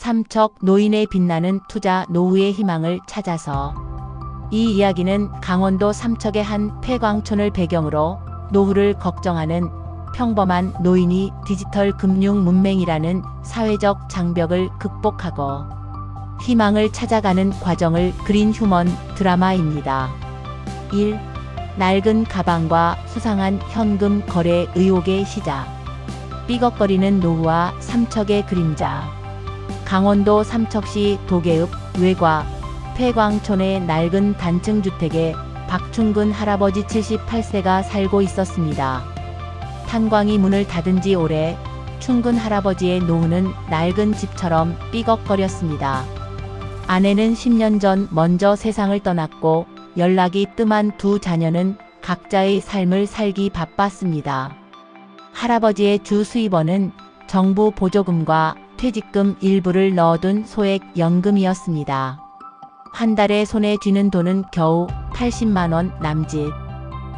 삼척 노인의 빛나는 투자 노후의 희망을 찾아서 이 이야기는 강원도 삼척의 한 폐광촌을 배경으로 노후를 걱정하는 평범한 노인이 디지털 금융 문맹이라는 사회적 장벽을 극복하고 희망을 찾아가는 과정을 그린 휴먼 드라마입니다. 1. 낡은 가방과 수상한 현금 거래 의혹의 시작. 삐걱거리는 노후와 삼척의 그림자. 강원도 삼척시 도계읍 외과 폐광촌의 낡은 단층 주택에 박충근 할아버지 78세가 살고 있었습니다. 탄광이 문을 닫은 지 오래 충근 할아버지의 노후는 낡은 집처럼 삐걱거렸습니다. 아내는 10년 전 먼저 세상을 떠났고 연락이 뜸한 두 자녀는 각자의 삶을 살기 바빴습니다. 할아버지의 주 수입원은 정부 보조금과 퇴직금 일부를 넣어둔 소액 연금이었습니다. 한 달에 손에 쥐는 돈은 겨우 80만원 남짓.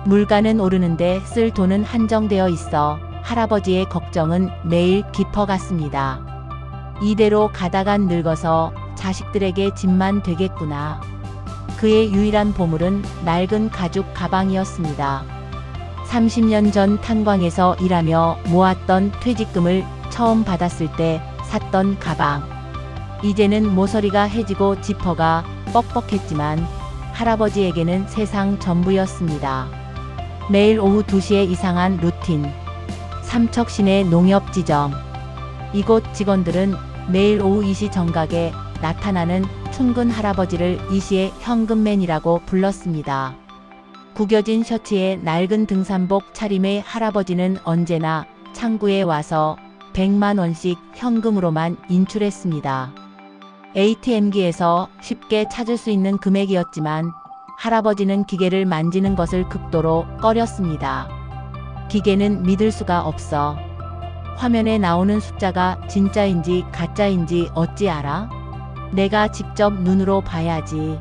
물가는 오르는데 쓸 돈은 한정되어 있어 할아버지의 걱정은 매일 깊어갔습니다. 이대로 가다간 늙어서 자식들에게 집만 되겠구나. 그의 유일한 보물은 낡은 가죽 가방이었습니다. 30년 전 탄광에서 일하며 모았던 퇴직금을 처음 받았을 때 샀던 가방. 이제는 모서리가 해지고 지퍼가 뻑뻑했지만 할아버지에게는 세상 전부였습니다. 매일 오후 2시에 이상한 루틴. 삼척 시내 농협 지점. 이곳 직원들은 매일 오후 2시 정각에 나타나는 충근 할아버지를 이 시의 현금맨이라고 불렀습니다. 구겨진 셔츠에 낡은 등산복 차림의 할아버지는 언제나 창구에 와서 100만 원씩 현금으로만 인출했습니다. ATM기에서 쉽게 찾을 수 있는 금액이었지만 할아버지는 기계를 만지는 것을 극도로 꺼렸습니다. 기계는 믿을 수가 없어. 화면에 나오는 숫자가 진짜인지 가짜인지 어찌 알아? 내가 직접 눈으로 봐야지.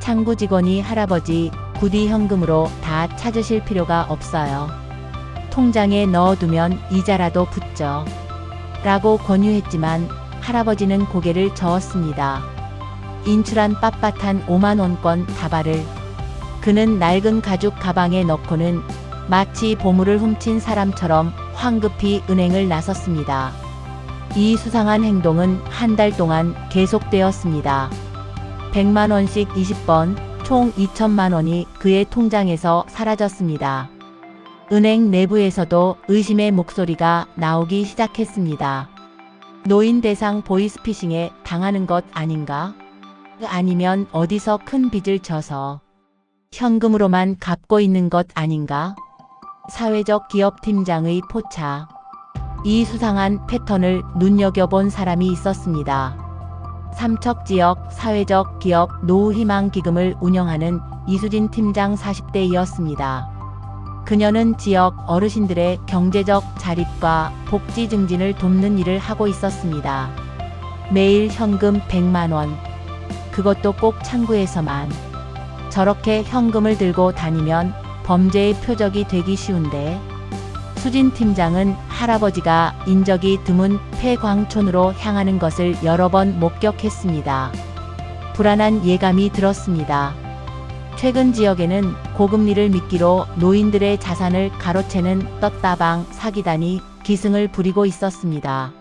창구 직원이 할아버지 부디 현금으로 다 찾으실 필요가 없어요. 통장에 넣어두면 이자라도 붙죠. 라고 권유했지만 할아버지는 고개를 저었습니다. 인출한 빳빳한 5만원권 다발을 그는 낡은 가죽 가방에 넣고는 마치 보물을 훔친 사람처럼 황급히 은행을 나섰습니다. 이 수상한 행동은 한 달 동안 계속되었습니다. 100만원씩 20번, 총 2천만원이 그의 통장에서 사라졌습니다. 은행 내부에서도 의심의 목소리가 나오기 시작했습니다. 노인 대상 보이스피싱에 당하는 것 아닌가? 아니면 어디서 큰 빚을 져서 현금으로만 갚고 있는 것 아닌가? 사회적 기업 팀장의 포차. 이 수상한 패턴을 눈여겨본 사람이 있었습니다. 삼척 지역 사회적 기업 노후희망 기금을 운영하는 이수진 팀장 40대이었습니다. 그녀는 지역 어르신들의 경제적 자립과 복지 증진을 돕는 일을 하고 있었습니다. 매일 현금 100만 원. 그것도 꼭 창구에서만. 저렇게 현금을 들고 다니면 범죄의 표적이 되기 쉬운데 수진 팀장은 할아버지가 인적이 드문 폐광촌으로 향하는 것을 여러 번 목격했습니다. 불안한 예감이 들었습니다. 최근 지역에는 고금리를 미끼로 노인들의 자산을 가로채는 떴다방 사기단이 기승을 부리고 있었습니다.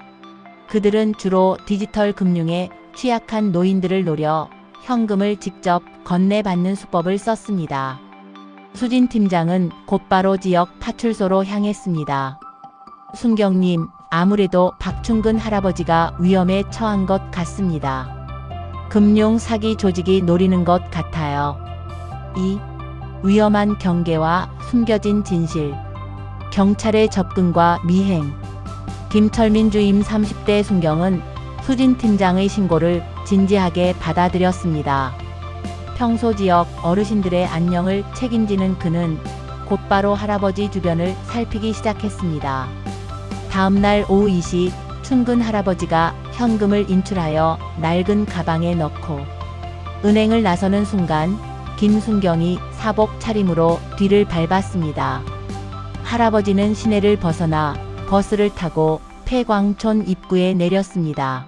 그들은 주로 디지털 금융에 취약한 노인들을 노려 현금을 직접 건네받는 수법을 썼습니다. 수진 팀장은 곧바로 지역 파출소로 향했습니다. 순경님, 아무래도 박충근 할아버지가 위험에 처한 것 같습니다. 금융 사기 조직이 노리는 것 같아요. 2. 위험한 경계와 숨겨진 진실. 경찰의 접근과 미행. 김철민 주임 30대 순경은 수진 팀장의 신고를 진지하게 받아들였습니다. 평소 지역 어르신들의 안녕을 책임지는 그는 곧바로 할아버지 주변을 살피기 시작했습니다. 다음날 오후 2시 충근 할아버지가 현금을 인출하여 낡은 가방에 넣고 은행을 나서는 순간 김순경이 사복 차림으로 뒤를 밟았습니다. 할아버지는 시내를 벗어나 버스를 타고 폐광촌 입구에 내렸습니다.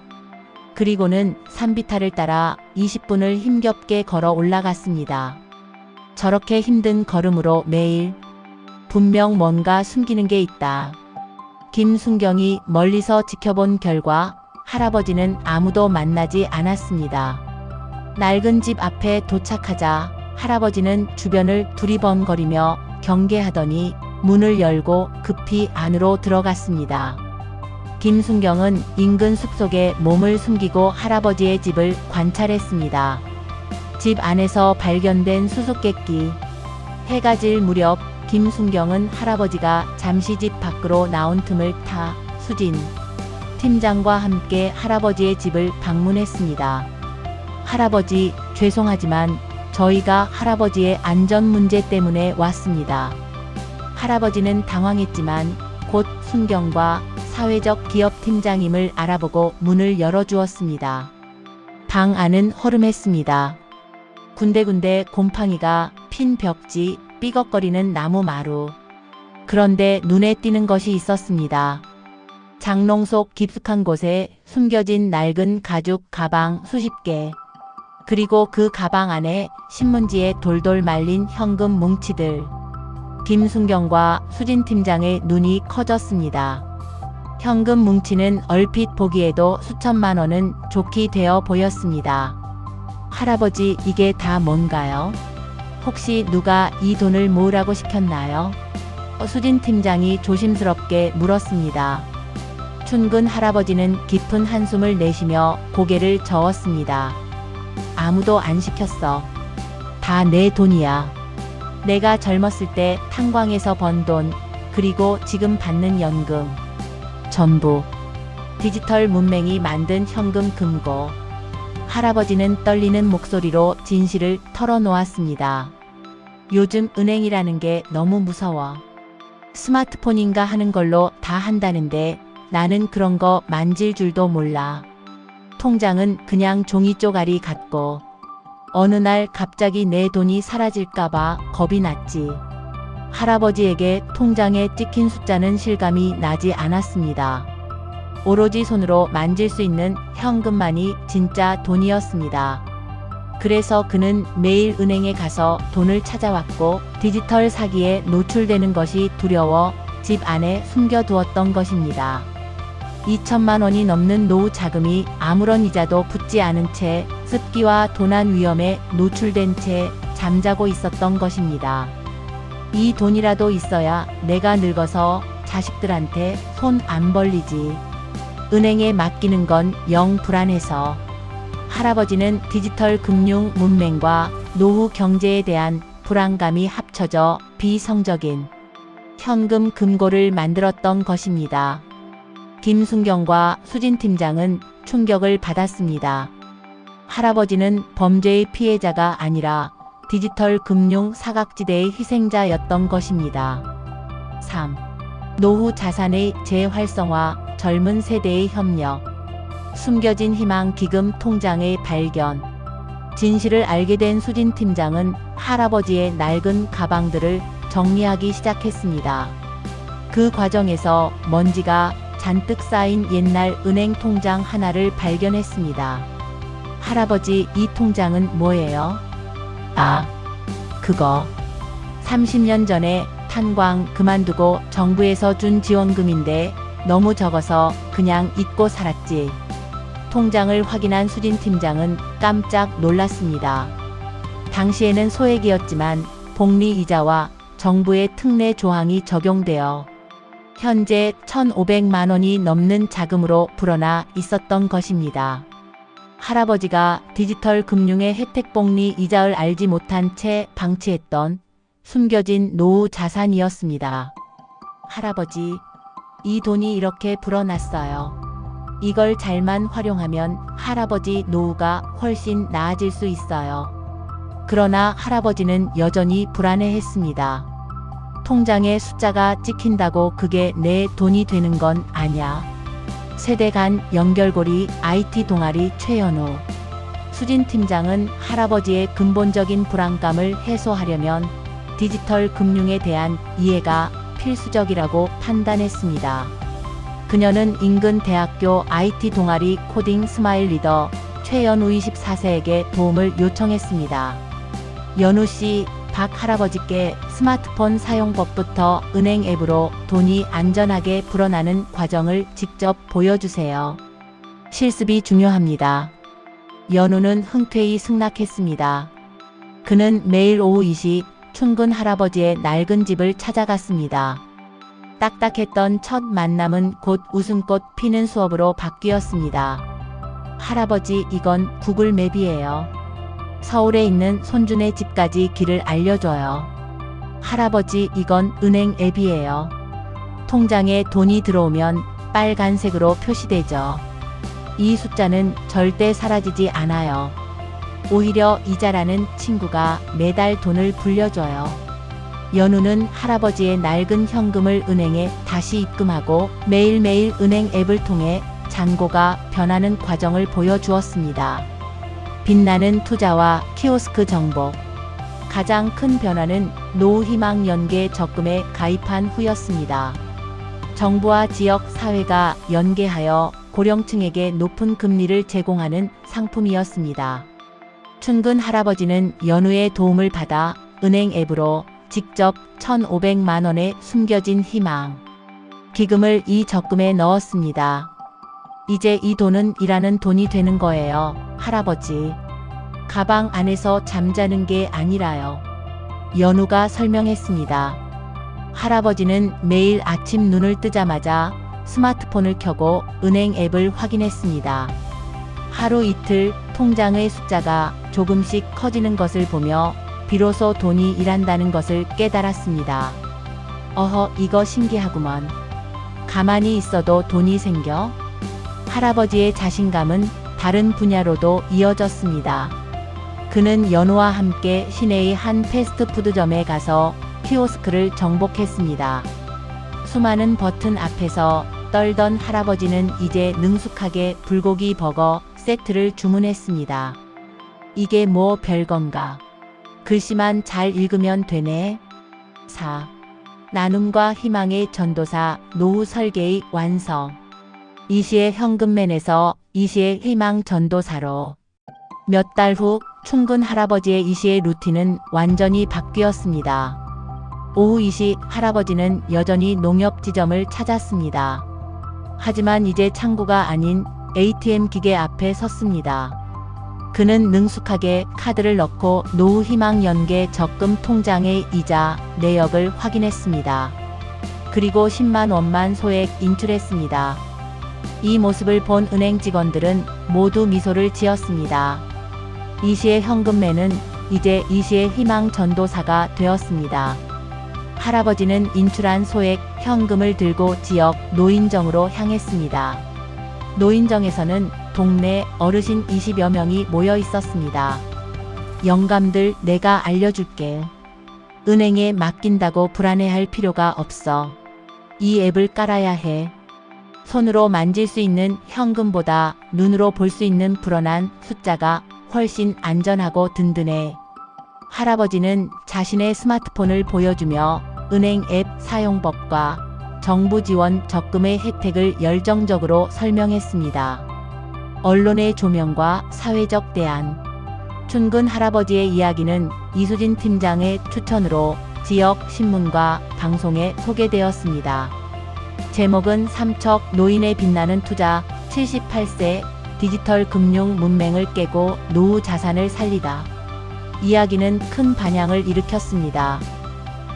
그리고는 산비탈을 따라 20분을 힘겹게 걸어 올라갔습니다. 저렇게 힘든 걸음으로 매일 분명 뭔가 숨기는 게 있다. 김순경이 멀리서 지켜본 결과 할아버지는 아무도 만나지 않았습니다. 낡은 집 앞에 도착하자 할아버지는 주변을 두리번거리며 경계하더니 문을 열고 급히 안으로 들어갔습니다. 김순경은 인근 숲속에 몸을 숨기고 할아버지의 집을 관찰했습니다. 집 안에서 발견된 수수께끼. 해가 질 무렵 김순경은 할아버지가 잠시 집 밖으로 나온 틈을 타 수진 팀장과 함께 할아버지의 집을 방문했습니다. 할아버지, 죄송하지만 저희가 할아버지의 안전 문제 때문에 왔습니다. 할아버지는 당황했지만 곧 순경과 사회적 기업 팀장임을 알아보고 문을 열어주었습니다. 방 안은 허름했습니다. 군데군데 곰팡이가 핀 벽지, 삐걱거리는 나무 마루. 그런데 눈에 띄는 것이 있었습니다. 장롱 속 깊숙한 곳에 숨겨진 낡은 가죽 가방 수십 개. 그리고 그 가방 안에 신문지에 돌돌 말린 현금 뭉치들. 김순경과 수진 팀장의 눈이 커졌습니다. 현금 뭉치는 얼핏 보기에도 수천만 원은 좋게 되어 보였습니다. 할아버지, 이게 다 뭔가요? 혹시 누가 이 돈을 모으라고 시켰나요? 어, 수진 팀장이 조심스럽게 물었습니다. 춘근 할아버지는 깊은 한숨을 내쉬며 고개를 저었습니다. 아무도 안 시켰어. 다 내 돈이야. 내가 젊었을 때 탄광에서 번 돈, 그리고 지금 받는 연금. 전부. 디지털 문맹이 만든 현금 금고. 할아버지는 떨리는 목소리로 진실을 털어놓았습니다. 요즘 은행이라는 게 너무 무서워. 스마트폰인가 하는 걸로 다 한다는데 나는 그런 거 만질 줄도 몰라. 통장은 그냥 종이 쪼가리 같고 어느 날 갑자기 내 돈이 사라질까봐 겁이 났지. 할아버지에게 통장에 찍힌 숫자는 실감이 나지 않았습니다. 오로지 손으로 만질 수 있는 현금만이 진짜 돈이었습니다. 그래서 그는 매일 은행에 가서 돈을 찾아왔고 디지털 사기에 노출되는 것이 두려워 집 안에 숨겨두었던 것입니다. 2천만 원이 넘는 노후 자금이 아무런 이자도 붙지 않은 채 습기와 도난 위험에 노출된 채 잠자고 있었던 것입니다. 이 돈이라도 있어야 내가 늙어서 자식들한테 손 안 벌리지. 은행에 맡기는 건 영 불안해서 할아버지는 디지털 금융 문맹과 노후 경제에 대한 불안감이 합쳐져 비성적인 현금 금고를 만들었던 것입니다. 김순경과 수진 팀장은 충격을 받았습니다. 할아버지는 범죄의 피해자가 아니라 디지털 금융 사각지대의 희생자였던 것입니다. 3. 노후 자산의 재활성화, 젊은 세대의 협력, 숨겨진 희망 기금 통장의 발견. 진실을 알게 된 수진 팀장은 할아버지의 낡은 가방들을 정리하기 시작했습니다. 그 과정에서 먼지가 잔뜩 쌓인 옛날 은행 통장 하나를 발견했습니다. 할아버지, 이 통장은 뭐예요? 아, 그거. 30년 전에 탄광 그만두고 정부에서 준 지원금인데 너무 적어서 그냥 잊고 살았지. 통장을 확인한 수진 팀장은 깜짝 놀랐습니다. 당시에는 소액이었지만 복리 이자와 정부의 특례 조항이 적용되어 현재 1,500만 원이 넘는 자금으로 불어나 있었던 것입니다. 할아버지가 디지털 금융의 혜택 복리 이자를 알지 못한 채 방치했던 숨겨진 노후 자산이었습니다. 할아버지, 이 돈이 이렇게 불어났어요. 이걸 잘만 활용하면 할아버지 노후가 훨씬 나아질 수 있어요. 그러나 할아버지는 여전히 불안해했습니다. 통장에 숫자가 찍힌다고 그게 내 돈이 되는 건 아냐. 세대 간 연결고리 IT 동아리 최연우. 수진 팀장은 할아버지의 근본적인 불안감을 해소하려면 디지털 금융에 대한 이해가 필수적이라고 판단했습니다. 그녀는 인근 대학교 IT 동아리 코딩 스마일 리더 최연우 24세에게 도움을 요청했습니다. 연우 씨, 박 할아버지께 스마트폰 사용법부터 은행 앱으로 돈이 안전하게 불어나는 과정을 직접 보여주세요. 실습이 중요합니다. 연우는 흔쾌히 승낙했습니다. 그는 매일 오후 2시 춘근 할아버지의 낡은 집을 찾아갔습니다. 딱딱했던 첫 만남은 곧 웃음꽃 피는 수업으로 바뀌었습니다. 할아버지, 이건 구글 맵이에요. 서울에 있는 손준의 집까지 길을 알려줘요. 할아버지, 이건 은행 앱이에요. 통장에 돈이 들어오면 빨간색으로 표시되죠. 이 숫자는 절대 사라지지 않아요. 오히려 이자라는 친구가 매달 돈을 불려줘요. 연우는 할아버지의 낡은 현금을 은행에 다시 입금하고 매일매일 은행 앱을 통해 잔고가 변하는 과정을 보여주었습니다. 빛나는 투자와 키오스크 정보. 가장 큰 변화는 노후 희망 연계 적금에 가입한 후였습니다. 정부와 지역 사회가 연계하여 고령층에게 높은 금리를 제공하는 상품이었습니다. 춘근 할아버지는 연우의 도움을 받아 은행 앱으로 직접 1,500만 원의 숨겨진 희망 기금을 이 적금에 넣었습니다. 이제 이 돈은 일하는 돈이 되는 거예요, 할아버지. 가방 안에서 잠자는 게 아니라요. 연우가 설명했습니다. 할아버지는 매일 아침 눈을 뜨자마자 스마트폰을 켜고 은행 앱을 확인했습니다. 하루 이틀 통장의 숫자가 조금씩 커지는 것을 보며 비로소 돈이 일한다는 것을 깨달았습니다. 어허, 이거 신기하구먼. 가만히 있어도 돈이 생겨? 할아버지의 자신감은 다른 분야로도 이어졌습니다. 그는 연우와 함께 시내의 한 패스트푸드점에 가서 키오스크를 정복했습니다. 수많은 버튼 앞에서 떨던 할아버지는 이제 능숙하게 불고기 버거 세트를 주문했습니다. 이게 뭐 별건가? 글씨만 잘 읽으면 되네. 4. 나눔과 희망의 전도사 노후 설계의 완성. 이시의 현금맨에서 이시의 희망 전도사로. 몇 달 후 충근 할아버지의 이시의 루틴은 완전히 바뀌었습니다. 오후 2시 할아버지는 여전히 농협 지점을 찾았습니다. 하지만 이제 창구가 아닌 ATM 기계 앞에 섰습니다. 그는 능숙하게 카드를 넣고 노후 희망 연계 적금 통장의 이자 내역을 확인했습니다. 그리고 10만 원만 소액 인출했습니다. 이 모습을 본 은행 직원들은 모두 미소를 지었습니다. 이시의 현금맨은 이제 이시의 희망 전도사가 되었습니다. 할아버지는 인출한 소액 현금을 들고 지역 노인정으로 향했습니다. 노인정에서는 동네 어르신 20여 명이 모여 있었습니다. 영감들 내가 알려줄게. 은행에 맡긴다고 불안해할 필요가 없어. 이 앱을 깔아야 해. 손으로 만질 수 있는 현금보다 눈으로 볼 수 있는 불어난 숫자가 훨씬 안전하고 든든해. 할아버지는 자신의 스마트폰을 보여주며 은행 앱 사용법과 정부 지원 적금의 혜택을 열정적으로 설명했습니다. 언론의 조명과 사회적 대안. 춘근 할아버지의 이야기는 이수진 팀장의 추천으로 지역 신문과 방송에 소개되었습니다. 제목은 삼척 노인의 빛나는 투자 78세 디지털 금융 문맹을 깨고 노후 자산을 살리다. 이야기는 큰 반향을 일으켰습니다.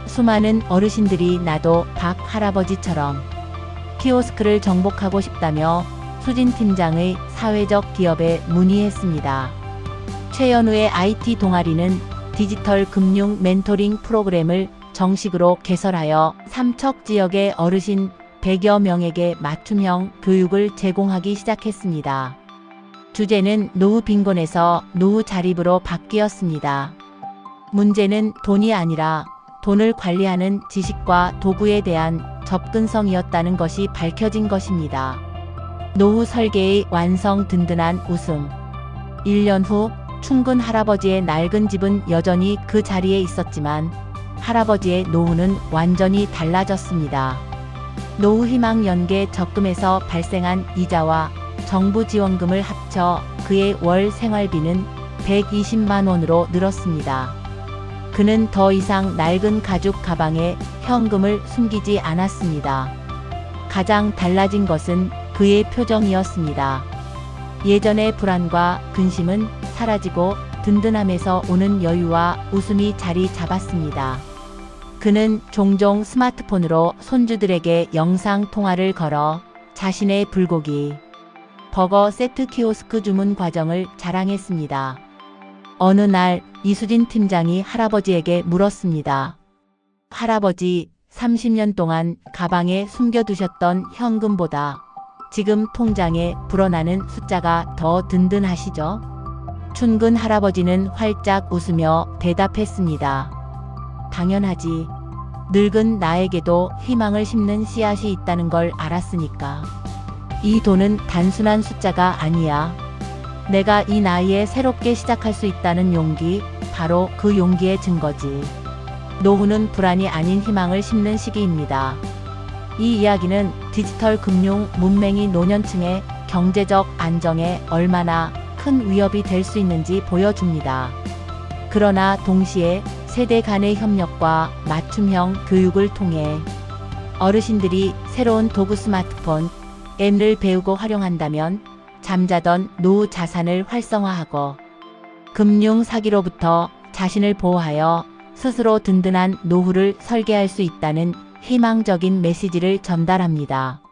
수많은 어르신들이 나도 박 할아버지처럼 키오스크를 정복하고 싶다며 수진 팀장의 사회적 기업에 문의했습니다. 최연우의 IT 동아리는 디지털 금융 멘토링 프로그램을 정식으로 개설하여 삼척 지역의 어르신 100여 명에게 맞춤형 교육을 제공하기 시작했습니다. 주제는 노후 빈곤에서 노후 자립으로 바뀌었습니다. 문제는 돈이 아니라 돈을 관리하는 지식과 도구에 대한 접근성이었다는 것이 밝혀진 것입니다. 노후 설계의 완성 든든한 웃음. 1년 후 충근 할아버지의 낡은 집은 여전히 그 자리에 있었지만 할아버지의 노후는 완전히 달라졌습니다. 노후 희망 연계 적금에서 발생한 이자와 정부 지원금을 합쳐 그의 월 생활비는 120만 원으로 늘었습니다. 그는 더 이상 낡은 가죽 가방에 현금을 숨기지 않았습니다. 가장 달라진 것은 그의 표정이었습니다. 예전의 불안과 근심은 사라지고 든든함에서 오는 여유와 웃음이 자리 잡았습니다. 그는 종종 스마트폰으로 손주들에게 영상 통화를 걸어 자신의 불고기, 버거 세트 키오스크 주문 과정을 자랑했습니다. 어느 날 이수진 팀장이 할아버지에게 물었습니다. 할아버지, 30년 동안 가방에 숨겨두셨던 현금보다 지금 통장에 불어나는 숫자가 더 든든하시죠? 춘근 할아버지는 활짝 웃으며 대답했습니다. 당연하지. 늙은 나에게도 희망을 심는 씨앗이 있다는 걸 알았으니까. 이 돈은 단순한 숫자가 아니야. 내가 이 나이에 새롭게 시작할 수 있다는 용기, 바로 그 용기의 증거지. 노후는 불안이 아닌 희망을 심는 시기입니다. 이 이야기는 디지털 금융 문맹이 노년층의 경제적 안정에 얼마나 큰 위협이 될 수 있는지 보여줍니다. 그러나 동시에 세대 간의 협력과 맞춤형 교육을 통해 어르신들이 새로운 도구 스마트폰, 앱을 배우고 활용한다면 잠자던 노후 자산을 활성화하고 금융 사기로부터 자신을 보호하여 스스로 든든한 노후를 설계할 수 있다는 희망적인 메시지를 전달합니다.